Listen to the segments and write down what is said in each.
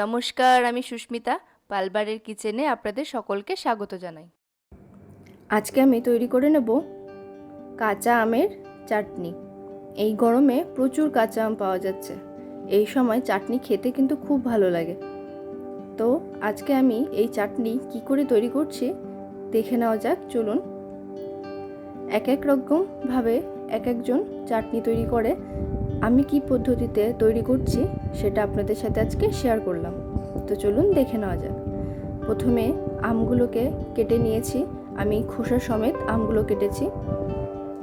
নমস্কার, আমি সুস্মিতা পালবারের কিচেনে আপনাদের সকলকে স্বাগত জানাই। আজকে আমি তৈরি করে নেব কাঁচা আমের চাটনি। এই গরমে প্রচুর কাঁচা আম পাওয়া যাচ্ছে। এই সময় চাটনি খেতে কিন্তু খুব ভালো লাগে। তো আজকে আমি এই চাটনি কি করে তৈরি করছি দেখে নেওয়া যাক, চলুন। এক এক রকমভাবে এক একজন চাটনি তৈরি করে। আমি কি পদ্ধতিতে তৈরি করছি সেটা আপনাদের সাথে আজকে শেয়ার করলাম। তো চলুন দেখে নেওয়া যাক। প্রথমে আমগুলোকে কেটে নিয়েছি। আমি খোসা সমেত আমগুলো কেটেছি।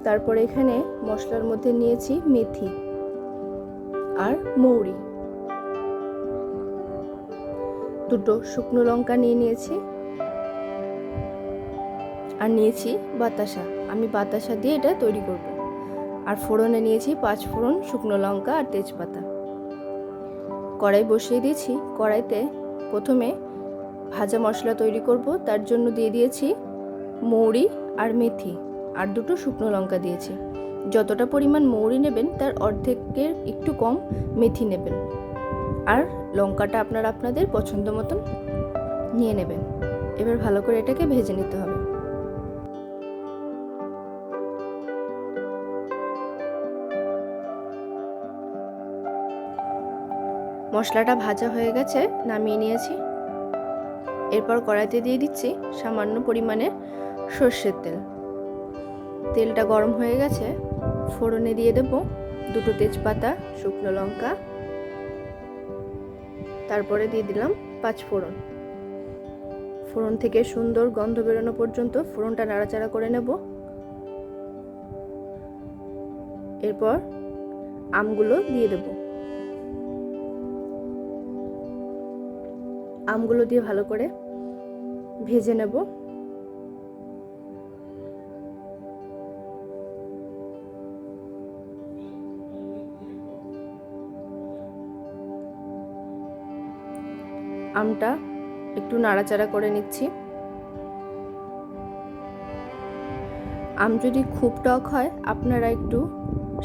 তারপরে এখানে মশলার মধ্যে নিয়েছি মেথি আর মৌরি। দুটো শুকনো লঙ্কা নিয়ে নিয়েছি আর নিয়েছি বাতাসা। আমি বাতাসা দিয়ে এটা তৈরি করব। আর ফোড়নে নিয়েছি পাঁচ ফোড়ন শুকনো লঙ্কা আর তেজপাতা। কড়াই বসিয়ে দিয়েছি। কড়াইতে প্রথমে ভাজা মশলা তৈরি করব। তার জন্য দিয়ে দিয়েছি মৌরি আর মেথি আর দুটো শুকনো লঙ্কা দিয়েছি। যতটা পরিমাণ মৌরি নেবেন, তার অর্ধেকের একটু কম মেথি নেবেন। আর লঙ্কাটা আপনারা আপনাদের পছন্দ মতন নিয়ে নেবেন। এবার ভালো করে এটাকে ভেজে নিতে হবে। মশলাটা ভাজা হয়ে গেছে, নামিয়ে নিয়েছি। এরপর কড়াইতে দিয়ে দিচ্ছি সামান্য পরিমাণে সর্ষের তেল। তেলটা গরম হয়ে গেছে, ফোড়নে দিয়ে দেব দুটো তেজপাতা, শুকনো লঙ্কা। তারপরে দিয়ে দিলাম পাঁচ ফোড়ন। ফোড়ন থেকে সুন্দর গন্ধ বেরোনো পর্যন্ত ফোড়নটা নাড়াচাড়া করে নেব। এরপর আমগুলো দিয়ে দেবো। আমগুলো দিয়ে ভালো করে ভেজে নেব। আমটা একটু নাড়াচাড়া করে নিচ্ছি। আম যদি খুব টক হয়, আপনারা একটু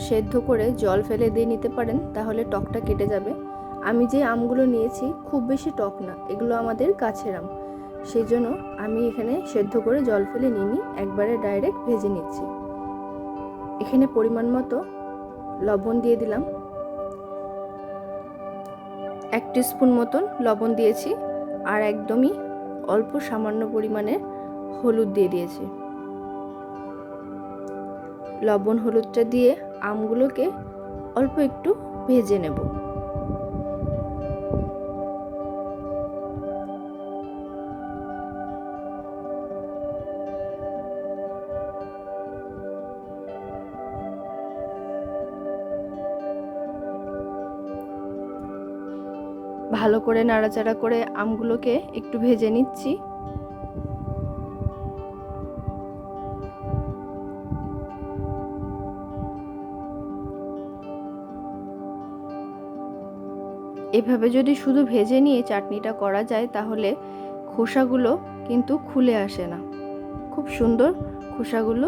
সেদ্ধ করে জল ফেলে দিয়ে নিতে পারেন, তাহলে টকটা কেটে যাবে। আমি যে আমগুলো নিয়েছি খুব বেশি টক না, এগুলো আমাদের কাছের আম। সেই জন্য আমি এখানে সেদ্ধ করে জল ফেলে নিইনি একবারে ডাইরেক্ট ভেজে নিচ্ছি। এখানে পরিমাণ মতো লবণ দিয়ে দিলাম। এক স্পুন মতন লবণ দিয়েছি আর একদমই অল্প সামান্য পরিমাণে হলুদ দিয়ে দিয়েছি। লবণ হলুদটা দিয়ে আমগুলোকে অল্প একটু ভেজে নেব। ভালো করে নাড়াচাড়া করে আমগুলোকে একটু ভেজে নিচ্ছি। এভাবে যদি শুধু ভেজে নিয়ে চাটনিটা করা যায়, তাহলে খোসাগুলো কিন্তু খুলে আসে না। খুব সুন্দর খোসাগুলো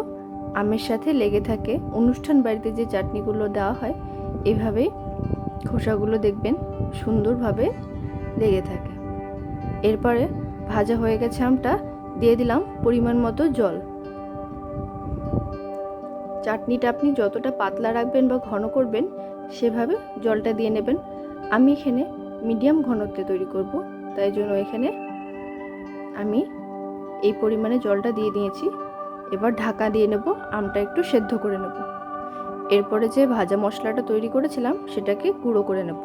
আমের সাথে লেগে থাকে। অনুষ্ঠান বাড়িতে যে চাটনিগুলো দেওয়া হয়, এভাবেই খোসাগুলো দেখবেন, সুন্দরভাবে লেগে থাকে। এরপরে ভাজা হয়ে গেছে আমটা, দিয়ে দিলাম পরিমাণ মতো জল। চাটনিটা আপনি যতটা পাতলা রাখবেন বা ঘন করবেন, সেভাবে জলটা দিয়ে নেবেন। আমি এখানে মিডিয়াম ঘনত্বে তৈরি করব, তাই জন্য এখানে আমি এই পরিমাণে জলটা দিয়ে দিয়েছি। এবার ঢাকা দিয়ে নেব, আমটা একটু সেদ্ধ করে নেব। এরপরে যে ভাজা মশলাটা তৈরি করেছিলাম, সেটাকে গুঁড়ো করে নেব।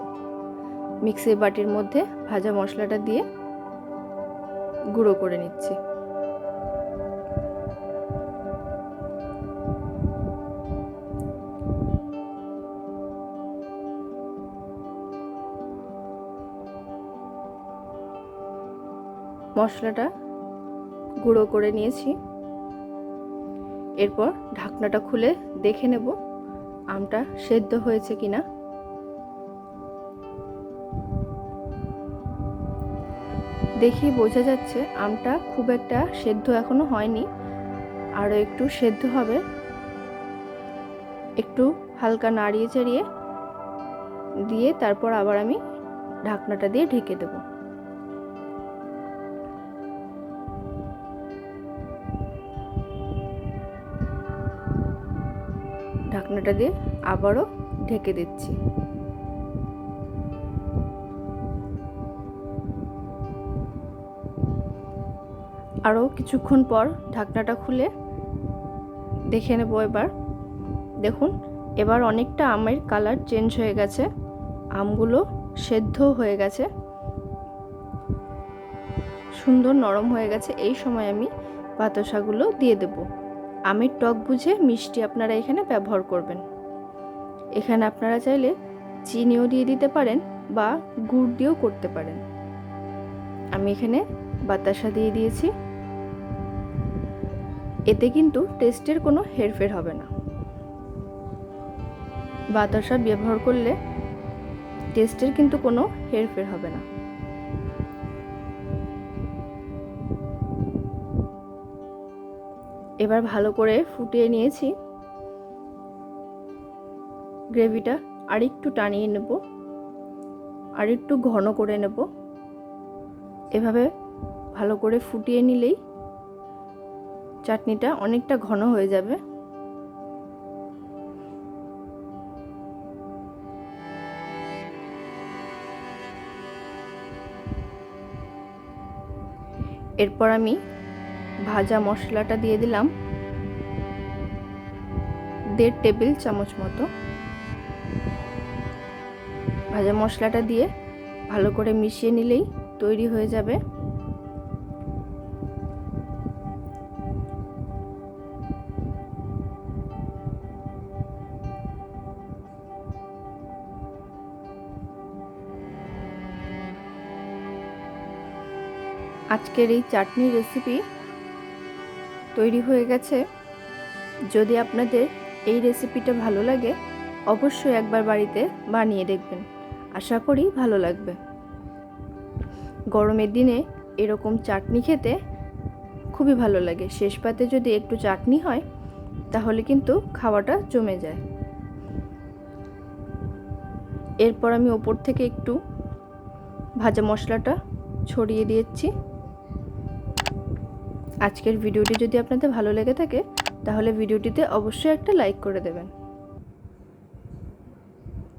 মিক্সি বাটির মধ্যে ভাজা মশলাটা দিয়ে গুঁড়ো করে নিচ্ছি। মশলাটা গুঁড়ো করে নিয়েছি। এরপর ঢাকনাটা খুলে দেখে নেব। আমটা সেদ্ধ হয়েছে কিনা? দেখি বোঝা যাচ্ছে আমটা খুব একটা সেদ্ধ এখনও হয়নি। আরও একটু সেদ্ধ হবে। একটু হালকা নাড়িয়ে চাড়িয়ে দিয়ে তারপর আবার আমি ঢাকনাটা দিয়ে ঢেকে দেব। ঢাকনাটা দিয়ে আবারও ঢেকে দিচ্ছি। আরও কিছুক্ষণ পর ঢাকনাটা খুলে দেখে নেব এবার। দেখুন, এবার অনেকটা আমের কালার চেঞ্জ হয়ে গেছে। আমগুলো সেদ্ধ হয়ে গেছে। সুন্দর নরম হয়ে গেছে। এই সময় আমি বাতাসাগুলো দিয়ে দেব। আমের টক বুঝে মিষ্টি আপনারা এখানে ব্যবহার করবেন। এখানে আপনারা চাইলে চিনিও দিয়ে দিতে পারেন বা গুড় দিয়েও করতে পারেন। আমি এখানে বাতাসা দিয়ে দিয়েছি। এতে কিন্তু টেস্টের কোনো হেরফের হবে না। বাতাসা ব্যবহার করলে টেস্টের কিন্তু কোনো হেরফের হবে না। এবার ভালো করে ফুটিয়ে নিয়েছি। গ্রেভিটা আর একটু টানিয়ে নেব আর একটু ঘন করে নেব। এভাবে ভালো করে ফুটিয়ে নিলেই চাটনিটা অনেকটা ঘন হয়ে যাবে। এরপর আমি ভাজা মশলাটা দিয়ে দিলাম। দেড় টেবিল চামচ মতো। ভাজা মশলাটা দিয়ে ভালো করে মিশিয়ে নিলেই তৈরি হয়ে যাবে। আজকের এই চাটনির রেসিপি তৈরি হয়ে গেছে। যদি আপনাদের এই রেসিপিটা ভালো লাগে, অবশ্যই একবার বাড়িতে বানিয়ে দেখবেন। আশা করি ভালো লাগবে। গরমের দিনে এরকম চাটনি খেতে খুবই ভালো লাগে। শেষ পাতে যদি একটু চাটনি হয়, তাহলে কিন্তু খাওয়াটা জমে যায়। এরপর আমি ওপর থেকে একটু ভাজা মশলাটা ছড়িয়ে দিয়েছি। আজকের ভিডিওটি যদি আপনাদের ভালো লেগে থাকে তাহলে ভিডিওটিতে অবশ্যই একটা লাইক করে দেবেন।